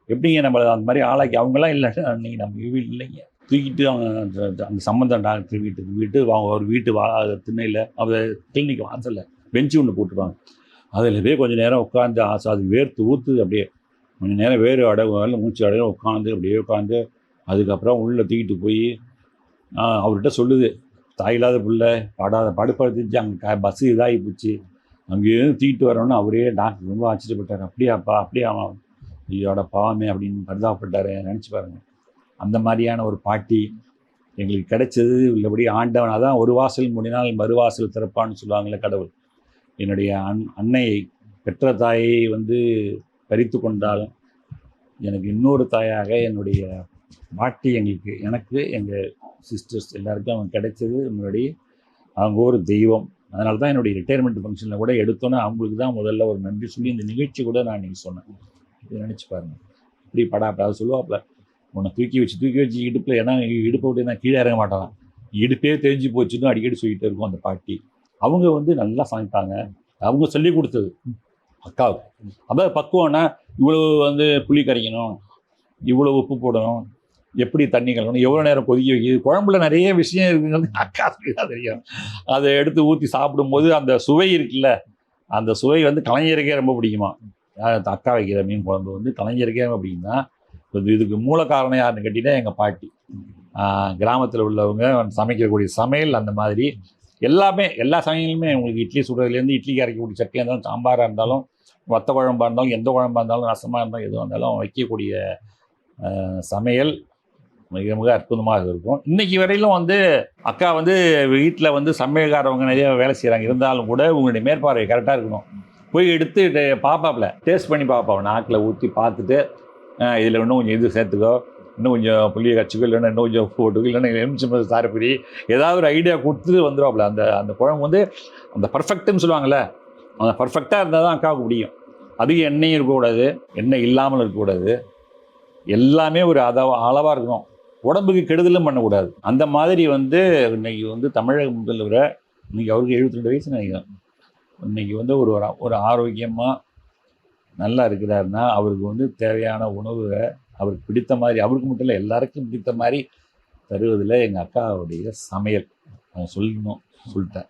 எப்படிங்க நம்ம அந்த மாதிரி ஆளாக்கி? அவங்களாம் இல்லை நீங்கள் நம்ம வீடு இல்லைங்க. தூக்கிட்டு அவங்க அந்த- சம்மந்தம் சம்பந்தம் டாக்டர் வீட்டுக்கு வீட்டு அவங்க ஒரு வீட்டு வா திண்ணையில் அவர் கிளினிக் வாசலில் பெஞ்சு ஒன்று போட்டுருவாங்க அதில் போய் கொஞ்சம் நேரம் உட்காந்து ஆசை அது வேர்த்து ஊற்றுது அப்படியே கொஞ்சம் நேரம் வேறு அடகு மூச்சு அடகு உட்காந்து அப்படியே உட்காந்து அதுக்கப்புறம் உள்ளே தூக்கிட்டு போய் அவர்கிட்ட சொல்லுது. தாயில்லாத பிள்ளை பாடாத படுப்படுத்துச்சு அங்கே பஸ்ஸு இதாகி போச்சு. அங்கேயும் தூக்கிட்டு வரணும்னு அவரே டாக்டர் ரொம்ப ஆச்சரியப்பட்டார். அப்படியாப்பா அவன் ஐயோட பாவமே அப்படின்னு பரிதாபப்பட்டார். நினச்சி பாருங்கள் அந்த மாதிரியான ஒரு பாட்டி எங்களுக்கு கிடைச்சது உள்ளபடி ஆண்டவன் அதான் ஒரு வாசல் முடினால் மறுவாசல் திறப்பான்னு சொல்லுவாங்களே கடவுள். என்னுடைய அன் அன்னையை பெற்ற தாயை வந்து பறித்து கொண்டால் எனக்கு இன்னொரு தாயாக என்னுடைய பாட்டி எங்களுக்கு எனக்கு எங்கள் சிஸ்டர்ஸ் எல்லாருக்கும் அவங்க கிடைச்சது முன்னாடி அவங்க ஒரு தெய்வம். அதனால தான் என்னுடைய ரிட்டையர்மெண்ட் ஃபங்க்ஷனில் கூட எடுத்தோன்னே அவங்களுக்கு தான் முதல்ல ஒரு நன்றி சொல்லி இந்த நிகழ்ச்சி கூட நான் நீங்கள் சொன்னேன். இதை நினச்சி பாருங்கள் இப்படி படாப்பா அதை உன்னை தூக்கி வச்சு தூக்கி வச்சு இடுப்பில் ஏன்னா இடுப்பை விட்டு நான் கீழே இறங்க மாட்டான். இடுப்பே தெரிஞ்சு போச்சுன்னு அடிக்கடி சொல்லிட்டு இருக்கும் அந்த பாட்டி. அவங்க வந்து நல்லா சமைப்பாங்க. அவங்க சொல்லி கொடுத்தது. அக்காவுக்கு. அதான் பக்குவம்னா இவ்வளவு வந்து புளி கரைக்கணும் இவ்வளோ உப்பு போடணும் எப்படி தண்ணி கலக்கணும் எவ்வளோ நேரம் கொதிக்க வைக்கிது குழம்புல நிறைய விஷயம் இருக்குங்கிறது அக்கா தான் தெரியும். அதை எடுத்து ஊற்றி சாப்பிடும்போது அந்த சுவை இருக்குல்ல அந்த சுவை வந்து கலைஞருக்கே ரொம்ப பிடிக்குமா. அக்கா வைக்கிற மீன் குழம்பு வந்து கலைஞருக்கே ரொம்ப பிடிக்கும்னா இதுக்கு மூல காரணம் யாருன்னு கேட்டிங்கன்னா எங்கள் பாட்டி. கிராமத்தில் உள்ளவங்க சமைக்கக்கூடிய சமையல் அந்த மாதிரி. எல்லாமே எல்லா சமையலுமே உங்களுக்கு இட்லி சுடுறதுலேருந்து இட்லி அரைக்கக்கூடிய சட்னியாக இருந்தாலும் சாம்பாராக இருந்தாலும் வத்த குழம்பாக இருந்தாலும் எந்த குழம்பாக இருந்தாலும் ரசமாக இருந்தாலும் எதுவாக இருந்தாலும் வைக்கக்கூடிய சமையல் மிக மிக அற்புதமாக இருக்கும். இன்னைக்கு வரையிலும் வந்து அக்கா வந்து வீட்டில் வந்து சமையல்காரவங்க நிறைய வேலை செய்கிறாங்க இருந்தாலும் கூட உங்களுடைய மேற்பார்வை கரெக்டாக இருக்கணும். போய் எடுத்து பாப்பாப்பில் டேஸ்ட் பண்ணி பார்ப்பாவை நாக்கில் ஊற்றி பார்த்துட்டு இதில் இன்னும் கொஞ்சம் இது சேர்த்துக்கோ. இன்னும் கொஞ்சம் புளியை கச்சிக்கோ இல்லைன்னா இன்னும் கொஞ்சம் போட்டுக்கோ இல்லைன்னா எலுமிச்சம் சாரப்பிரி ஏதாவது ஒரு ஐடியா கொடுத்துட்டு வந்துடுவாப்புல அந்த அந்த குழம்பு வந்து அந்த பர்ஃபெக்ட்னு சொல்லுவாங்கள்ல அந்த பர்ஃபெக்டாக இருந்தால் தான் அக்காவுக்கு பிடிக்கும். அதிக எண்ணெயும் இருக்கக்கூடாது எண்ணெய் இல்லாமல் இருக்கக்கூடாது. எல்லாமே ஒரு அத அளவாக இருக்கும் உடம்புக்கு கெடுதலும் பண்ணக்கூடாது. அந்த மாதிரி வந்து இன்னைக்கு வந்து தமிழக முதல்வரை இன்னைக்கு அவருக்கு 72 வயசு நினைக்கிறேன். இன்னைக்கு வந்து ஒரு- ஒரு ஆரோக்கியமாக நல்லா இருக்கிறாருன்னா அவருக்கு வந்து தேவையான உணவுகளை அவருக்கு பிடித்த மாதிரி அவருக்கு மட்டும் இல்லை எல்லாருக்கும் பிடித்த மாதிரி தருவதில் எங்கள் அக்காவுடைய சமையல். சொல்லணும் சொல்லிட்டேன்.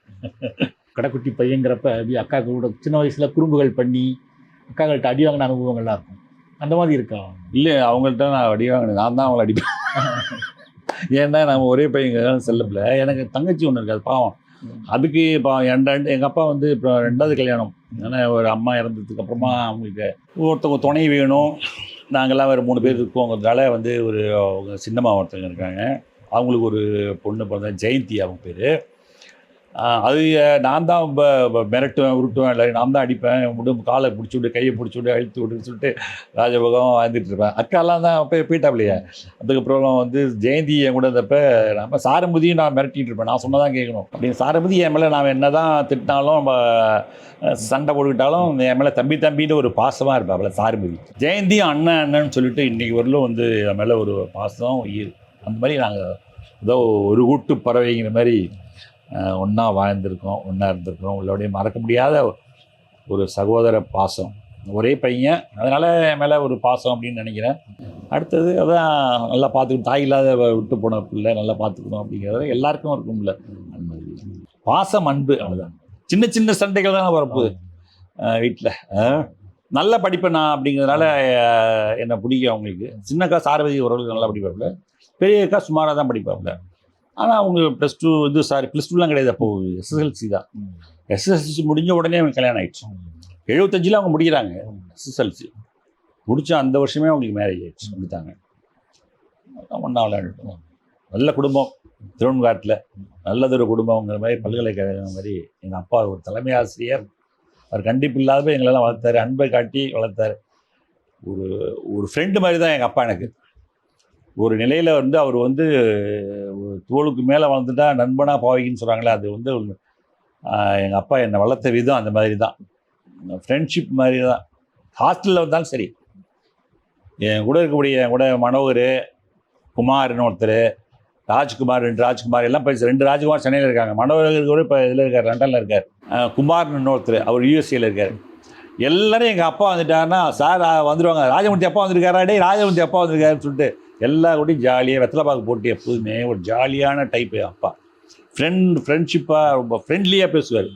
கடைக்குட்டி பையங்கிறப்ப அப்படி அக்கா கூட சின்ன வயசில் குறும்புகள் பண்ணி அக்காங்கள்ட்ட அடி வாங்கின அனுபவங்கள்லாம் இருக்கும். அந்த மாதிரி இருக்கா? இல்லை அவங்கள்ட்ட நான் அடி வாங்கினேன் நான் தான் அவங்கள அடிப்பேன். ஏன்னா நம்ம ஒரே பையன் செல்லப்பில் எனக்கு தங்கச்சி ஒன்று இருக்காது பாவம். அதுக்கு இப்போ ரெண்டு எங்கள் அப்பா வந்து இப்போ ரெண்டாவது கல்யாணம். ஏன்னா ஒரு அம்மா இறந்ததுக்கு அப்புறமா அவங்களுக்கு ஒருத்தவங்க துணை வேணும். நாங்கள்லாம் வேறு மூணு பேர் இருக்கோங்கிறதால வந்து ஒரு அவங்க சின்னம்மா ஒருத்தவங்க இருக்காங்க. அவங்களுக்கு ஒரு பொண்ணு பிறந்த ஜெயந்தி அவங்க பேர். அது நான் தான் மிரட்டுவேன் உருட்டுவேன் இல்லை நான் தான் அடிப்பேன் உடம்பு காலை பிடிச்சி விட்டு கையை பிடிச்சி விட்டு அழுத்து விட்டுன்னு சொல்லிட்டு ராஜபோகம் வாழ்ந்துட்டு இருப்பேன். அக்காலாம் தான் அப்போ போயிட்டாப்லையே. அதுக்கப்புறம் வந்து ஜெயந்தி என் கூட இருந்தப்போ நம்ம சாரமுதியும் நான் மிரட்டிட்டு இருப்பேன். நான் சொன்னதான் கேட்கணும். அப்படின்னு சாரமுதி என் மேலே நான் என்ன தான் திட்டினாலும் நம்ம சண்டை போட்டுக்கிட்டாலும் என் மேலே தம்பி தம்பின்னு ஒரு பாசமாக இருப்பாப்ல சாரமுதி. ஜெயந்தியும் அண்ணன் அண்ணன்னு சொல்லிட்டு இன்றைக்கி வரலும் வந்து என் மேலே ஒரு பாசம் அந்த மாதிரி நாங்கள் ஏதோ ஒரு கூட்டு பறவைங்கிற மாதிரி ஒன்றா வாழ்ந்திருக்கோம் ஒன்றா இருந்திருக்கோம் உள்ளபடியே மறக்க முடியாத ஒரு சகோதர பாசம். ஒரே பையன் அதனால் என் மேலே ஒரு பாசம் அப்படின்னு நினைக்கிறேன். அடுத்தது அதான் நல்லா பார்த்துக்கணும். தாய் இல்லாத விட்டு போன பிள்ளை நல்லா பார்த்துக்கணும் அப்படிங்கிறது எல்லாருக்கும் இருக்கும்ல பாசம் அன்பு அவ்வளோதான் சின்ன சின்ன சண்டைகள் தானே வரப்போகுது. வீட்டில் நல்ல படிப்பேன் நான் அப்படிங்கிறதுனால என்னை பிடிக்கும் அவங்களுக்கு. சின்னக்கா சாரவதி ஓரளவுக்கு நல்லா படிப்பாப்புல. பெரியக்கா சுமாராக தான் படிப்பாப்புல. ஆனால் அவங்க ப்ளஸ் டூ இது சாரி ப்ளஸ் டூலாம் கிடையாது அப்போ. எஸ்எஸ்எல்சி தான். எஸ்எஸ்எல்சி முடிஞ்ச உடனே அவங்க கல்யாணம் ஆயிடுச்சு. எழுபத்தஞ்சில் அவங்க முடிக்கிறாங்க எஸ்எஸ்எல்சி முடித்த அந்த வருஷமே அவங்களுக்கு மேரேஜ் ஆயிடுச்சு முடித்தாங்க. ஒன்றா விளையாண்டுட்டோம் நல்ல குடும்பம் திருவன்காட்டில் நல்லதொரு குடும்பங்கிற மாதிரி பல்கலைக்கழகம் மாதிரி எங்கள் அப்பா ஒரு தலைமை ஆசிரியர். அவர் கண்டிப்பு இல்லாத எங்களெல்லாம் வளர்த்தாரு அன்பை காட்டி வளர்த்தாரு. ஒரு ஒரு ஃப்ரெண்டு மாதிரி தான் எங்கள் அப்பா எனக்கு. ஒரு நிலையில் வந்து அவர் வந்து தோளுக்கு மேலே வளர்ந்துட்டா நண்பனா பாவிக்குன்னு சொல்கிறாங்களே அது வந்து எங்கள் அப்பா என்னை வளர்த்த விதம் அந்த மாதிரி தான் ஃப்ரெண்ட்ஷிப் மாதிரி தான் ஹாஸ்டலில் வந்தாலும் சரி. என் கூட இருக்கக்கூடிய என் கூட மனோகர் குமார்னு ஒருத்தர் ராஜ்குமார் ரெண்டு ராஜ்குமார் எல்லாம் இப்போ ரெண்டு ராஜ்குமார் சென்னையில் இருக்காங்க. மனோகர் கூட இப்போ இதில் இருக்கார் லண்டனில் இருக்கார். குமார்னு இன்னொருத்தர் அவர் யூஎஸ்ஏல இருக்கார். எல்லாரும் எங்கள் அப்பா வந்துட்டாருன்னா சார் வந்துடுவாங்க வந்துருவாங்க. ராஜமூர்த்தி அப்பா வந்திருக்காரா? டே ராஜமூர்த்தி அப்பா வந்திருக்காருன்னு சொல்லிட்டு எல்லா கூடயும் ஜாலியாக வெத்தலை பாக்கு போட்டு எப்போதுமே. ஒரு ஜாலியான டைப்பு அப்பா. ஃப்ரெண்ட் ஃப்ரெண்ட்ஷிப்பாக ரொம்ப ஃப்ரெண்ட்லியாக பேசுவார்.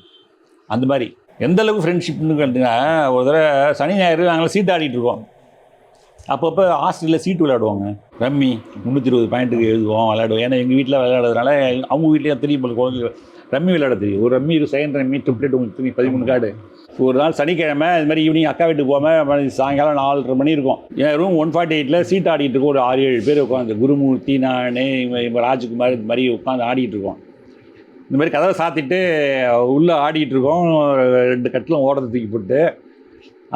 அந்த மாதிரி. எந்த அளவுக்கு ஃப்ரெண்ட்ஷிப்னு கேட்டிங்கன்னா ஒரு தடவை சனி ஞாயிறு நாங்களாம் சீட்டு ஆடிட்டு இருக்கோம். அப்பப்போ ஹாஸ்டலில் சீட்டு விளையாடுவாங்க. ரம்மி முந்நூற்றி இருபது பாயிண்ட்டுக்கு எழுதுவோம் விளையாடுவோம். ஏன்னா எங்கள் வீட்டில் விளையாடுறதுனால அவங்க வீட்லேயும் தெரியும் போல குழந்தைங்க ரம்மி விளையாட தெரியும். ஒரு ரம்மி செகண்ட் ரம்மி ட்ரிப்ளேட் உங்களுக்கு தெரியும் பதிமூணு கார்டு. ஒரு நாள் சனிக்கிழமை இது மாதிரி ஈவினிங் அக்கா வீட்டுக்கு போகாமல் சாயங்காலம் நாலரை மணி இருக்கும். என் ரூம் ஒன் ஃபார்ட்டி எயிட்டில் சீட் ஆடிட்டு இருக்கோம். ஒரு ஆறு ஏழு பேர் உட்காந்து குருமூர்த்தி நான் ராஜ்குமார் இந்த மாதிரி உட்காந்து ஆடிட்டு இருக்கோம். இந்த மாதிரி கதவை சாத்திட்டு உள்ளே ஆடிட்டு இருக்கோம். ரெண்டு கட்டிலும் ஓடத்தை தூக்கி போட்டு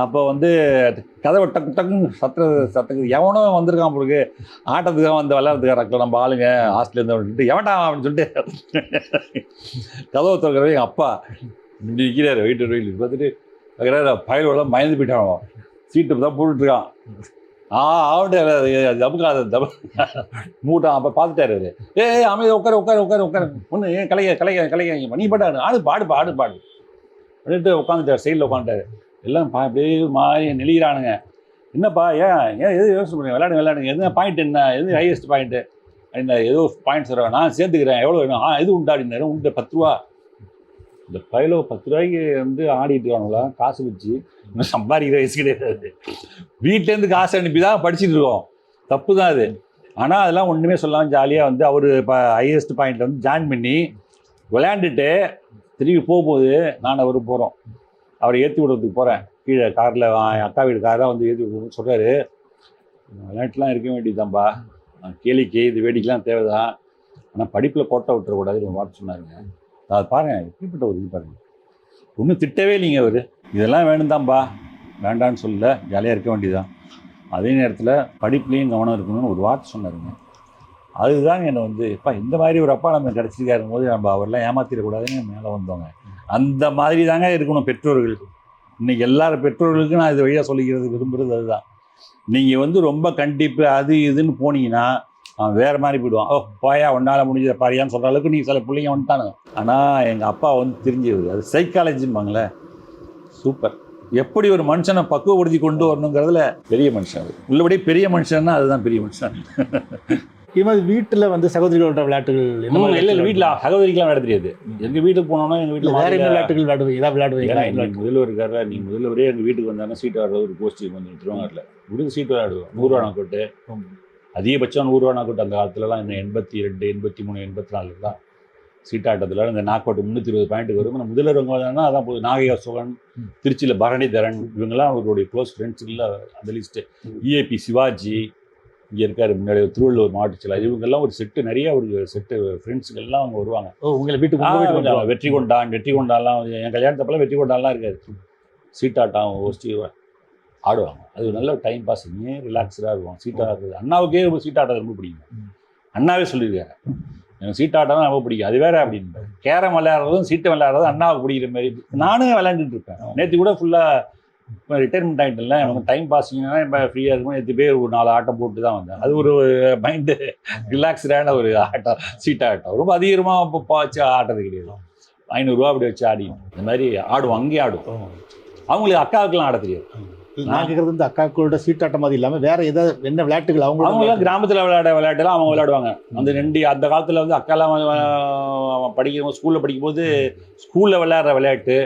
அப்போ வந்து கதவை டக்கு டக்குன்னு சத்துற சத்துக்கு எவனோ வந்திருக்கான் பிறகு ஆட்டத்துக்காக வந்து விளையாடுறதுக்காக நம்ம ஆளுங்க ஹாஸ்டல்லேருந்து வந்துட்டு எவன்டா அப்படின்னு சொல்லிட்டு கதவை திறக்கிறவங்க எங்கள் அப்பா. இப்படி நிற்கிறாரு வெயிட்டு வெயிட் பார்த்துட்டு வைக்கிறாரு பயலோட மயந்து போயிட்டான் சீட்டு தான் போட்டுட்ருக்கான் ஆ ஆவட்டே தப்புக்காத தப்பு மூட்டான் அப்போ பார்த்துட்டாரு அவரு. ஏ அமைதி உட்காரு உட்காரு உட்காரு உட்கார. ஒன்று கலைய கலைய கலைய நீ பாட்டு ஆடு பாடு பாடு பாடு. அப்படின்ட்டு உட்காந்துட்டார் சைடில் உட்காந்துட்டாரு. எல்லாம் பா அப்படியே ஒரு மாதிரி நெளிகிறானுங்க என்னப்பா ஏன் ஏன் எது யோசனை பண்ணுங்க விளையாடுங்க விளையாடுங்க. எது பாயிண்ட் என்ன? எது ஹையஸ்ட் பாயிண்ட்டு அப்படின்னா ஏதோ பாயிண்ட்ஸ் வரும் நான் சேர்த்துக்கிறேன். எவ்வளோ வேணும்? ஆ இது உண்டா அப்படின்னாரு. உண்டு பத்து ரூபா. இந்த பயிலோ பத்து ரூபாய்க்கு வந்து ஆடிட்டு இருக்கானுங்களா? காசு வச்சு. இன்னும் சம்பாதிக்கிற வயசு கிடையாது. வீட்டிலேருந்து காசு அனுப்பி தான் படிச்சுட்டு இருக்கோம். தப்பு தான் அது. ஆனால் அதெல்லாம் ஒன்றுமே சொல்லாமல் ஜாலியாக வந்து அவர் இப்போ ஹையஸ்ட் பாயிண்ட்டில் வந்து ஜாயின் பண்ணி விளையாண்டுட்டு திரும்பி போகும்போது நான் அவர் போகிறோம் அவரை ஏற்றி விடுறதுக்கு போகிறேன் கீழே காரில் அக்கா வீடு காராக வந்து ஏற்றி விடுறோம்னு சொல்கிறாரு விளையாட்டுலாம் இருக்க வேண்டியதுதான்ப்பா கேளிக்கை இது வேடிக்கைலாம் தேவைதான். ஆனால் படிப்பில் கோட்டை விட்டுறக்கூடாதுன்னு ஒரு வார்த்தை சொன்னாருங்க. அதை பாருங்க எப்படிப்பட்ட ஒரு இது பாருங்க. ஒன்றும் திட்டவே இல்லைங்க அவர். இதெல்லாம் வேணும்தான்பா. வேண்டான்னு சொல்ல ஜாலியாக இருக்க வேண்டியதுதான். அதே நேரத்தில் படிப்புலேயும் கவனம் இருக்கணும்னு ஒரு வார்த்தை சொன்னாருங்க. அதுதான் என்னை வந்து இப்போ இந்த மாதிரி ஒரு அப்பா நம்ம கிடச்சிருக்காருங்க போது நம்ம அவரெல்லாம் ஏமாத்திடக்கூடாதுன்னு மேலே வந்தோங்க. அந்த மாதிரி தாங்க இருக்கணும் பெற்றோர்கள். இன்னைக்கு எல்லாரும் பெற்றோர்களுக்கும் நான் இது வழியாக சொல்லிக்கிறது விரும்புகிறது அதுதான். நீங்கள் வந்து ரொம்ப கண்டிப்பு அது இதுன்னு போனீங்கன்னா அவன் வேறு மாதிரி போயிடுவான். ஓ போயா உன்னால் முடிஞ்சதை பாரியான்னு சொல்கிற அளவுக்கு நீங்கள் சில பிள்ளைங்க வந்துட்டானுங்க. ஆனால் எங்கள் அப்பா வந்து தெரிஞ்சது அது சைக்காலஜிம்பாங்களே சூப்பர் எப்படி ஒரு மனுஷனை பக்குவப்படுத்தி கொண்டு வரணுங்கிறதுல பெரிய மனுஷன் உள்ளபடியே உள்ளபடி பெரிய மனுஷன்னா அதுதான் பெரிய மனுஷன். இது மாதிரி வீட்டில் வந்து சகோதரிகளோட விளையாட்டுகள் என்ன மாதிரி இல்லை வீட்டில் சகோதரிக்கெலாம் விளையாட தெரியாது. எங்கள் வீட்டுக்கு போனோம்னா எங்கள் இல்ல, வேற என்ன வீட்டில் விளையாட்டுகள் விளையாடுவீங்க ஏதாவது இன்னைக்கு முதல்வர் இருக்காரு நீ முதல்வரே எங்கள் வீட்டுக்கு வந்தாங்கன்னா சீட் ஆடுறது ஒரு கோஷ்டி வந்து திருவாங்கூரில் விடுங்க சீட் விளையாடுவோம். நூறுரூவா நாக்கோட்டு அதிகபட்சம் நூறுரூவா நாக்கோட்டு அந்த காலத்துலலாம் இந்த எண்பத்தி ரெண்டு எண்பத்தி மூணு எண்பத்தி நாலு தான். சீட்டாட்டத்தில் இந்த நாக்கோட்டு முந்நூற்றி இருபது பாயிண்ட் வரும் நம்ம முதல்வர் வந்தாங்கன்னா அதான் போகுது நாகை அசோகன் திருச்சியில் பரணிதரன் இவங்கெல்லாம் அவருடைய க்ளோஸ் ஃப்ரெண்ட்ஸ் இல்லை அந்த லிஸ்ட்டு இஏபி சிவாஜி இங்கே இருக்காரு முன்னாடி திருவள்ளூர் மாவட்ட செயலாளர். இவங்கெல்லாம் ஒரு செட்டு நிறைய ஒரு செட்டு ஃப்ரெண்ட்ஸுங்கெல்லாம் அவங்க வருவாங்க. ஓ உங்களை வீட்டுக்கு வந்துருவாங்க. வெற்றி கொண்டான் வெற்றி கொண்டான்லாம் என் கல்யாணத்தப்பெல்லாம் வெற்றி கொண்டான்லாம் இருக்காது சீட்டாட்டம் ஒஸ்டி ஆடுவாங்க. அது நல்ல டைம் பாஸ் ஏன் ரிலாக்ஸ்டாக இருக்கும் சீட்டாடுறது அண்ணாவுக்கே ரொம்ப சீட்டாட்டம் ரொம்ப பிடிக்கும். அண்ணாவே சொல்லியிருக்காரு. எனக்கு சீட்டாட்டம் ரொம்ப பிடிக்கும். அது வேற அப்படின்னு. கேரம் விளையாடுறதும் சீட்டை விளையாடுறதும் அண்ணாவுக்கு பிடிக்கிற மாதிரி. நானும் விளையாண்டுட்டு இருப்பேன். நேற்று கூட ஃபுல்லாக இப்போ ரிட்டைர்மெண்ட் ஆகிட்டல நமக்கு டைம் பாஸிங்னா இப்போ ஃப்ரீயாக இருக்கும் நேற்று பேர் ஒரு நாலு ஆட்டம் போட்டு தான் வந்தேன். அது ஒரு மைண்டு ரிலாக்ஸ்டான ஒரு ஆட்டம் சீட்டா ஆட்டம். ரொம்ப அதிகமாக இப்போ வச்சு ஆடுறது கிடையாது. ஐநூறுரூவா அப்படி வச்சு ஆடி இந்த மாதிரி ஆடுவோம் அங்கேயே ஆடுவோம். அவங்களுக்கு அக்காவுக்குலாம் ஆட தெரியாது. நான் கேட்கறது வந்து அக்காக்களோட சீட்டாட்டம் மாதிரி இல்லாம வேற ஏதாவது என்ன விளையாட்டுகள் அவங்களாம் அவங்க கிராமத்தில் விளையாட விளையாட்டுலாம் அவங்க விளையாடுவாங்க. அந்த ரெண்டு அந்த காலத்தில் வந்து அக்காலாம் படிக்கும் ஸ்கூலில் படிக்கும்போது ஸ்கூலில் விளையாடுற விளையாட்டு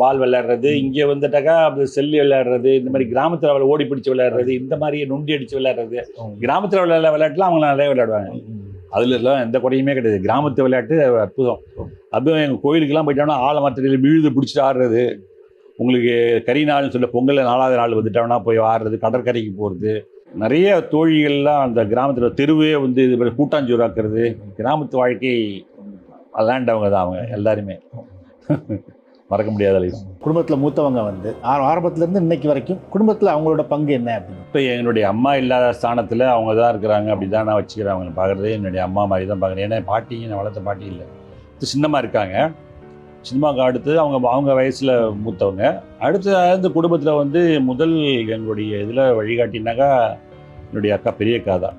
பால் விளையாடுறது இங்கே வந்துட்டாக்கா அது செல்லு விளையாடுறது இந்த மாதிரி கிராமத்தில் ஓடி பிடிச்சு விளையாடுறது இந்த மாதிரி நொண்டி அடிச்சு விளையாடுறது. கிராமத்தில் விளையாடுற விளையாட்டுலாம் அவங்க நிறைய விளையாடுவாங்க. அதுல எல்லாம் எந்த குறையுமே கிடையாது. கிராமத்து விளையாட்டு அற்புதம். அதுவும் எங்கள் கோயிலுக்கெல்லாம் போயிட்டோம்னா ஆழ மரத்தில் விழுது பிடிச்சிட்டு ஆடுறது. உங்களுக்கு கறி நாள்னு சொல்ல பொங்கல் நாலாவது நாள் வந்துட்டோம்னா போய் ஆடுறது கடற்கரைக்கு போகிறது நிறைய தோழிகள்லாம் அந்த கிராமத்தில் தெருவே வந்து இது மாதிரி கூட்டாஞ்சோறாக்குறது கிராமத்து வாழ்க்கை விளாண்டவங்க தான் அவங்க எல்லாருமே. மறக்க முடியாத லைஃப் குடும்பத்துல மூத்தவங்க வந்து ஆர- ஆரம்பத்துல இருந்து இன்னைக்கு வரைக்கும் குடும்பத்துல அவங்களோட பங்கு என்ன அப்படின்னு? இப்போ என்னுடைய அம்மா இல்லாத ஸ்தானத்தில் அவங்க தான் இருக்கிறாங்க அப்படி தான் நான் வச்சுக்கிறேன். அவங்களை பார்க்குறதே என்னுடைய அம்மா மாதிரி தான் பார்க்குறேன் ஏன்னா பாட்டி நான் வளர்த்த பாட்டி இல்லை. இது சின்னமாக இருக்காங்க. சின்னமாவுக்கு அடுத்து அவங்க அவங்க வயசில் மூத்தவங்க. அடுத்து இந்த குடும்பத்தில் வந்து முதல் எங்களுடைய இதில் வழிகாட்டினாக்கா என்னுடைய அக்கா பெரிய அக்கா தான்.